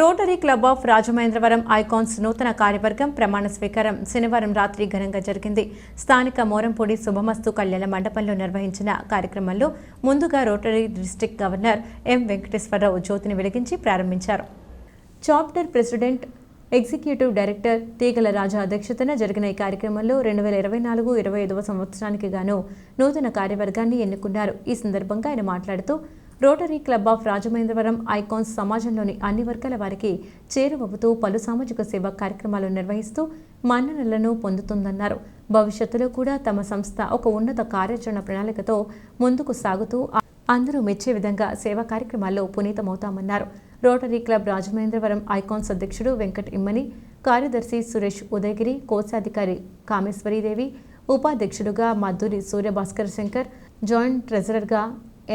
Rotary club of Rajamahendravaram icons నూతన కార్యవర్గం ప్రమాణ స్వీకారం శనివారం రాత్రి ఘనంగా జరిగింది. స్థానిక మోరంపూడి శుభమస్తు కళ్యాణ మండపంలో నిర్వహించిన కార్యక్రమంలో ముందుగా rotary district governor M Venkateswara Rao జ్యోతిని వెలిగించి ప్రారంభించారు. Chapter president executive director Teegala Raja అధ్యక్షతన జరిగిన ఈ కార్యక్రమంలో రెండు వేల ఇరవై నాలుగు ఇరవై ఐదవ సంవత్సరానికి గాను నూతన కార్యవర్గాన్ని ఎన్నుకున్నారు. ఈ సందర్భంగా ఆయన మాట్లాడుతూ rotary club of Rajamahendravaram icons సమాజంలోని అన్ని వర్గాల వారికి చేరువవుతూ పలు సామాజిక సేవా కార్యక్రమాలు నిర్వహిస్తూ మన్ననలను పొందుతుందన్నారు. భవిష్యత్తులో కూడా తమ సంస్థ ఒక ఉన్నత కార్యాచరణ ప్రణాళికతో ముందుకు సాగుతూ అందరూ మెచ్చే విధంగా సేవా కార్యక్రమాల్లో పునీతమవుతామన్నారు. రోటరీ క్లబ్ రాజమహేంద్రవరం ఐకాన్స్ అధ్యక్షుడు వెంకట్ ఇమ్మని కార్యదర్శి సురేష్ ఉదయగిరి కోశాధికారి కామేశ్వరీదేవి ఉపాధ్యక్షుడుగా Madduri Surya Bhaskar Shankar joint ట్రెజరర్గా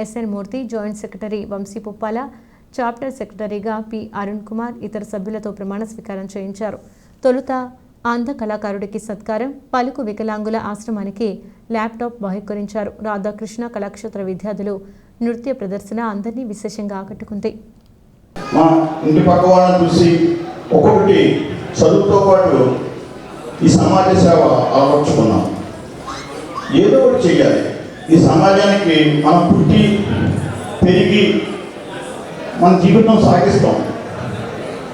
SN Murthy joint secretary Vamsi Puppala chapter సెక్రటరీగా పి అరుణ్ కుమార్ ఇతర సభ్యులతో ప్రమాణ స్వీకారం చేయించారు. తొలుత అంధ కళాకారుడికి సత్కారం పలుకు వికలాంగుల ఆశ్రమానికి ల్యాప్టాప్ బహిష్కరించారు. రాధాకృష్ణ కళాక్షేత్ర విద్యార్థులు నృత్య ప్రదర్శన అందరినీ విశేషంగా ఆకట్టుకుంది. మా ఇంటి పక్క వాళ్ళని చూసి ఒక్కొక్కటి చదువుతో పాటు ఈ సమాజ సేవ ఆలోచుకున్నాం ఏదో ఒకటి చేయాలి. ఈ సమాజానికి మనం పుట్టి పెరిగి మన జీవితం సాగిస్తాం.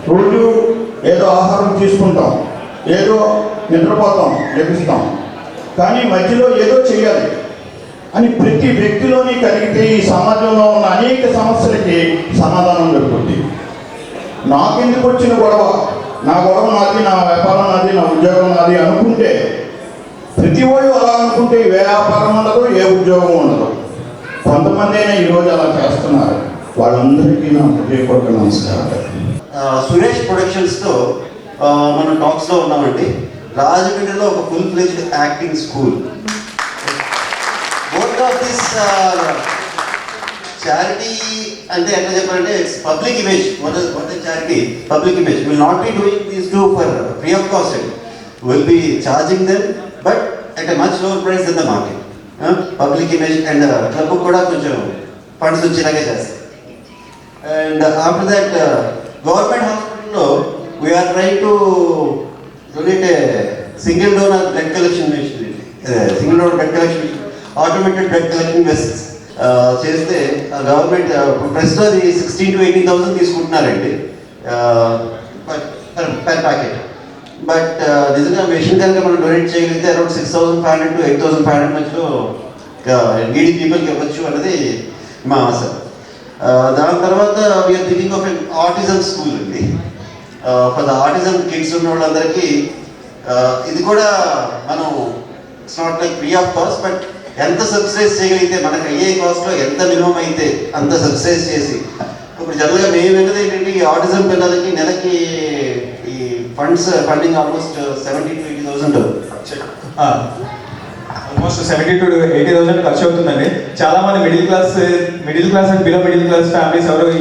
రోజు ఏదో ఆహారం తీసుకుంటాం ఏదో నిద్రపోతాం లభిస్తాం కానీ మధ్యలో ఏదో చేయాలి అని ప్రతి వ్యక్తిలోని కలిగితే ఈ సమాజంలో ఉన్న అనేక సమస్యలకి సమాధానం దొరుకుతుంది. నాకెందుకు వచ్చిన గొడవ? నా గొడవ నాది నా వ్యాపారం నాది నా ఉద్యోగం నాది అనుకుంటే ప్రతి వాడు అలా అనుకుంటే వ్యాపారం ఉండదు ఏ ఉద్యోగం ఉండదు. కొంతమంది అయినా ఈరోజు అలా చేస్తున్నారు. వాళ్ళందరికీ నా హృదయపూర్వక నమస్కారాలు సురేష్ ప్రొడక్షన్స్తో మనం టాక్స్లో ఉన్నామండి. రాజమండ్రిలో ఒక full fledged acting school. Both of this charity అంటే ఎట్లా చెప్పాలంటే it's public image what what charity public image will not be doing these do for free of cost will be charging them but at much lower price in the market public image and club కూడా కొంచెం funds వచ్చేలాగే చేస్తాయి and after that government హాస్పిటల్లో we're try to donate single donor blood collection machine single donor blood collection automated blood collection వెసెస్ చేస్తే government ప్రస్తుతం అది sixteen to eighteen thousand తీసుకుంటున్నారండి. Per packet but నిజంగా మెషిన్ కనుక మనం డొనేట్ చేయగలిగితే around six thousand five hundred to eight thousand five hundred మధ్యలో needy పీపుల్కి ఇవ్వచ్చు అన్నది మా ఆశ. Uh, దాని తర్వాత we are thinking of an autism school అండి. Uh, for the autism kids ఉన్న వాళ్ళందరికీ uh, ఇది కూడా మనం it's not like free of cost but ఎంత సబ్సిడైజ్ చేయగలిగితే మనకు అయ్యే కాస్ట్లో ఎంత మినిమం అయితే అంత సబ్సిడైజ్ చేసి ఇప్పుడు జనరల్గా మేము విన్నది ఏంటంటే ఈ ఆటిజం పిల్లలకి నెలకి funds funding almost seventy to eighty thousand almost seventy to eighty thousand ఖర్చు అవుతుందండి. చాలా మంది middle class middle class and below middle class families ఎవరు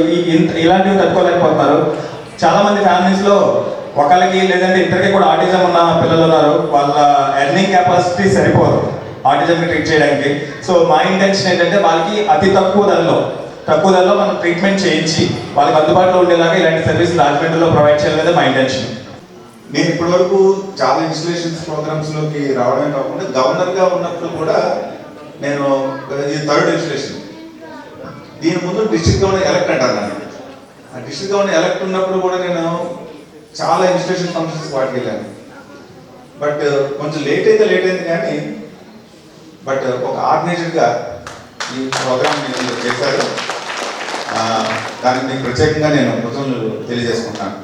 ఇలాంటివి తట్టుకోలేకపోతున్నారు. చాలా మంది ఫ్యామిలీస్లో ఒకరికి లేదంటే ఇద్దరికి కూడా ఆటిజం ఉన్న పిల్లలు ఉన్నారు. వాళ్ళ ఎర్నింగ్ కెపాసిటీ సరిపోదు ఆటిజం ట్రీట్ చేయడానికి. సో మా ఇంటెన్షన్ ఏంటంటే వాళ్ళకి అతి తక్కువ ధరలో తక్కువ ధరలో మనం ట్రీట్మెంట్ చేయించి వాళ్ళకి అందుబాటులో ఉండేలాగా ఇలాంటి సర్వీస్ రాజమండ్రిలో ప్రొవైడ్ చేయాలనేది మా ఇంటెన్షన్ నేను ఇప్పటివరకు చాలా ఇన్స్టిలేషన్స్ ప్రోగ్రామ్స్లోకి రావడమే కాకుండా గవర్నర్గా ఉన్నప్పుడు కూడా నేను ఇది థర్డ్ ఇన్స్టలేషన్ దీని ముందు డిస్ట్రిక్ట్ గవర్నర్ ఎలక్ట్ అంటారు నన్ను. ఆ డిస్ట్రిక్ట్ గవర్నర్ ఎలక్ట్ ఉన్నప్పుడు కూడా నేను చాలా ఇన్స్టిట్యూషన్ ఫంక్షన్స్ వాటికి వెళ్ళాను బట్ కొంచెం లేట్ అయితే లేట్ అయింది కానీ బట్ ఒక ఆర్గనైజర్గా ఈ ప్రోగ్రామ్ మీరు చేశారు దానికి మీకు ప్రత్యేకంగా నేను కృతజ్ఞతలు తెలియజేసుకుంటాను.